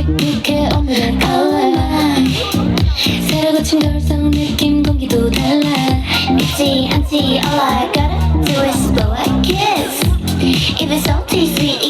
어색해 오늘의 컬러 새로 고친 돌상 느낌 공기도 달라. 믿지 않지 All I gotta do is blow a kiss. If it's salty sweet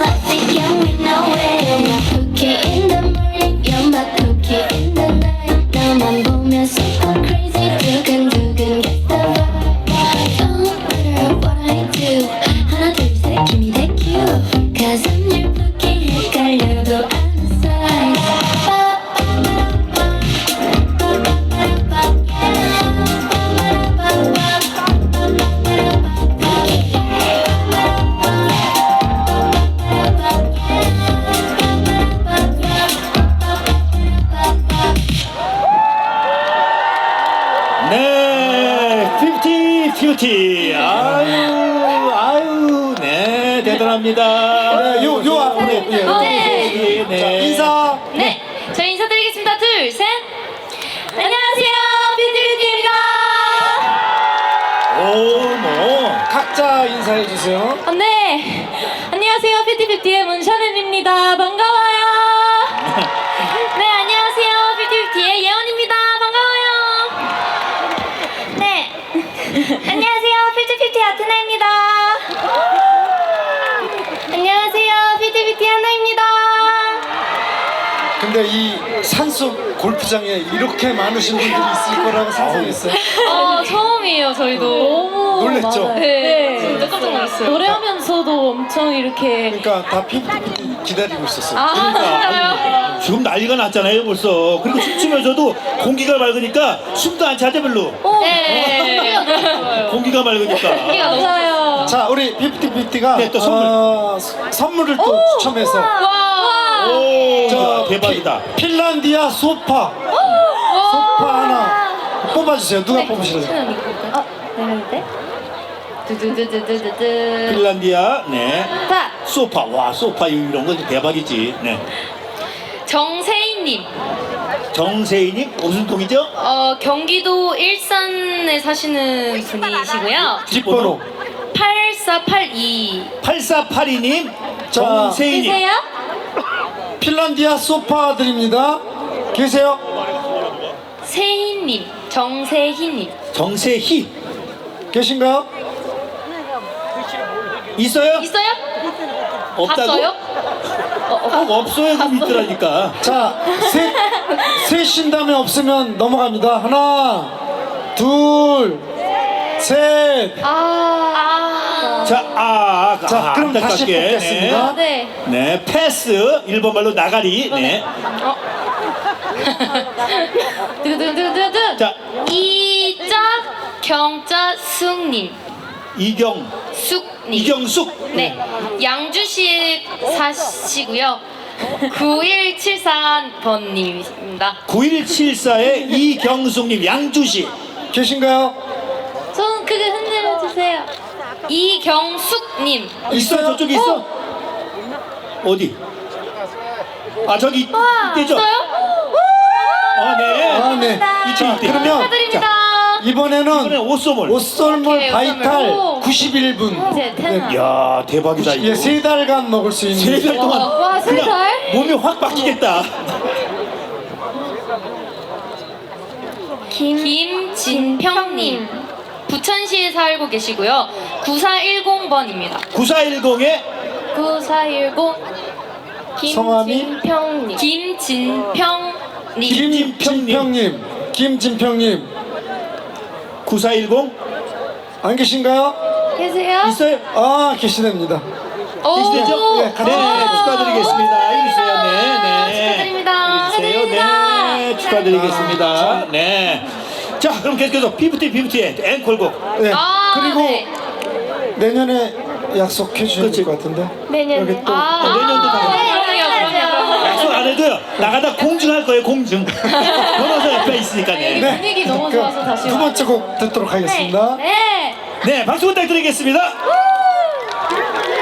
이제는 나좀 like young we know it 50, 50. 아유, 아유, 네, 대단합니다. 네, 요, 요 앞으로. 예, 네. 네. 네. 자, 인사. 네, 저희 인사드리겠습니다. 둘, 셋. 안녕하세요, 뷰티뷰티입니다. 오, 뭐. 각자 인사해 주세요. 아, 네, 안녕하세요, 뷰티뷰티의 문샤는입니다. 반가워 근데 이 산속 골프장에 이렇게 많으신 분들이 있을 거라고 상상했어요. 어, 처음이에요, 저희도. 너무 놀랬죠? 많아요. 네, 진짜 깜짝 놀랐어요. 노래하면서도 엄청 이렇게 그러니까 다 피부피 기다리고 있었어요. 아, 진짜요? 지금 난리가 났잖아요, 벌써. 그리고 춤추면서도 공기가 맑으니까 숨도 안 차죠, 별로. 네. 공기가 맑으니까. 공기가 너무 맞아요. 자, 우리 피프티피티가 네, 또 선물. 어, 선물을 또 추첨해서 와. 오, 저 대박이다. 피- 핀란디아 소파 소파 하나 뽑아주세요. 누가 뽑으실래요? 아, 내려는데? 두두두두두두. 핀란디아, 네. 자, 소파, 와, 소파 이런 거 대박이지. 네. 정세희님. 정세인님 무슨 통이죠? 어, 경기도 일산에 사시는 분이시고요. 뒷번호. 8482. 8482님, 자. 정세인님. 핀란디아 소파 드립니다. 계세요? 세희님. 정세희님. 정세희. 계신가요? 있어요? 있어요? 없다고? 봤어요? 꼭 없어요, 그럼 있더라니까. 자, 셋, 셋인 다음에 없으면 넘어갑니다. 하나, 둘, 셋. 아. 자, 아, 아, 자, 아, 그럼 다시 안타깝게. 뽑겠습니다. 네. 네. 네, 패스. 일본 말로 나가리. 네. 어. 두두두두두. 자, 이자 경자 숙님. 이경, 숙님. 이경숙. 네. 양주시에 사시고요. 9174번님입니다. 9174의 이경숙님, 양주시. 계신가요? 손 크게 흔들어 주세요. 이경숙님. 있어요? 저쪽에 있어? 어디? 아, 저기 있- 와, 있대죠? 있어요? 아, 아, 네. 네. 이때, 이때. 그러면 축하드립니다. 이번에는 이번에 옷소몰. 옷솔몰 오케이, 바이탈 옷솔몰. 91분. 제 테마. 야 대박이다, 이거. 예, 세 달간 먹을 수 있는. 세달 동안 와, 세 그냥 달? 몸이 확 바뀌겠다. 김 진평님. 부천시에 살고 계시고요. 9410번입니다. 9410의 9410 성함이? 김진평님. 김진평님. 김진평님. 김진평님. 9410 안 계신가요? 계세요? 있어요? 아, 계시답니다. 오. 계시죠? 네, 네, 같이 축하드리겠습니다. 이리 주세요. 네, 네. 축하드립니다. 주세요. 축하드립니다. 네, 축하드리겠습니다. 네. 자, 그럼 계속해서 피프티 피프티의 앵콜곡. 네. 아, 그리고 네. 내년에 약속해 주셔야. 될 것 같은데. 내년에. 여기 또 아, 내년도 다 그럼요, 그럼요, 그럼요. 약속 안 해도요. 나가다 공증할 거예요. 공증. 변호사 옆에 있으니까. 네. 네. 분위기 너무 그 좋아서 다시 두 번째 곡 듣도록 하겠습니다. 네. 네, 박수 부탁드리겠습니다.